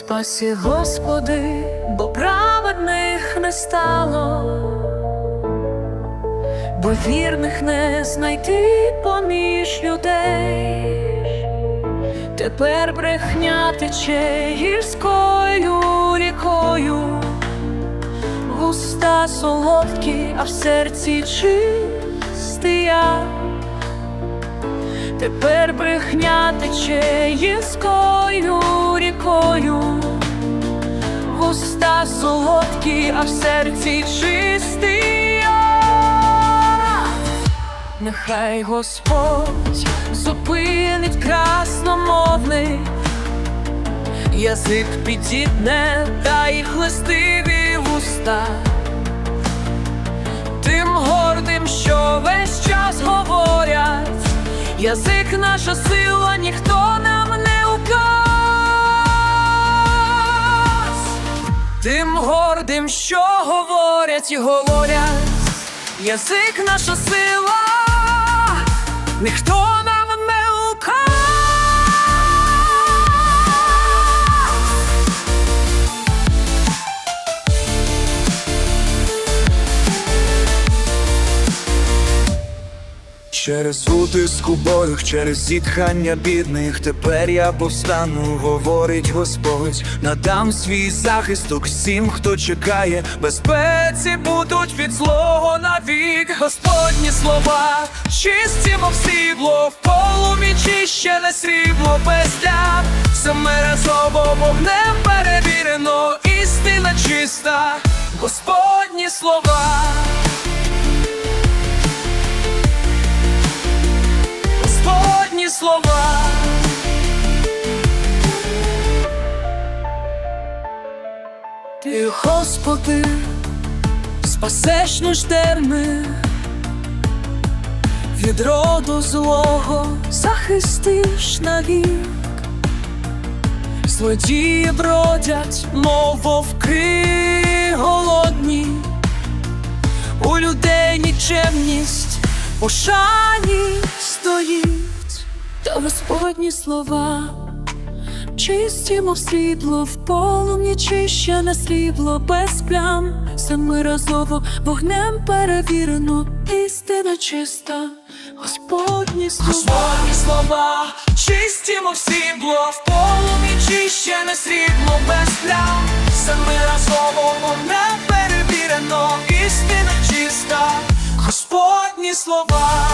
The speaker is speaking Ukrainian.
спасі, Господи, бо праведних не стало, бо вірних не знайти поміж людей. Тепер брехня тече гірською рікою, густа солодкі, а в серці чистий я. Тепер брехня тече гірською рікою, густа солодкі, а в серці чистий. Нехай Господь зупинить красномовний язик підітне та й хлистиві вуста. Тим гордим, що весь час говорять, язик наша сила, ніхто не Тим гордим, що говорять і говорять, язик наша сила, ніхто Через утиск убогих, через зітхання бідних, тепер я повстану, говорить Господь, надам свій захисток всім, хто чекає, безпеці будуть від злого навік. Господні слова, чисті, мов срібло, в полумі чищене срібло без дня. Семиразово вогнем перевірено, істина чиста, Господні слова. Ти, Господи, спасеш нужденних від роду злого захистиш навік. Злодії бродять, мов вовки голодні, у людей нічемність в ошані стоїть, та Господні слова. Чистімо світло, в полум'ні, полум'ї чищене срібло без плям, Семиразово вогнем перевірено, істина чиста, Господні слова, Господні слова, чисті, мов срібло, в чище на срібло без плям, Семиразово вогнем перевірено, істина чиста, Господні слова.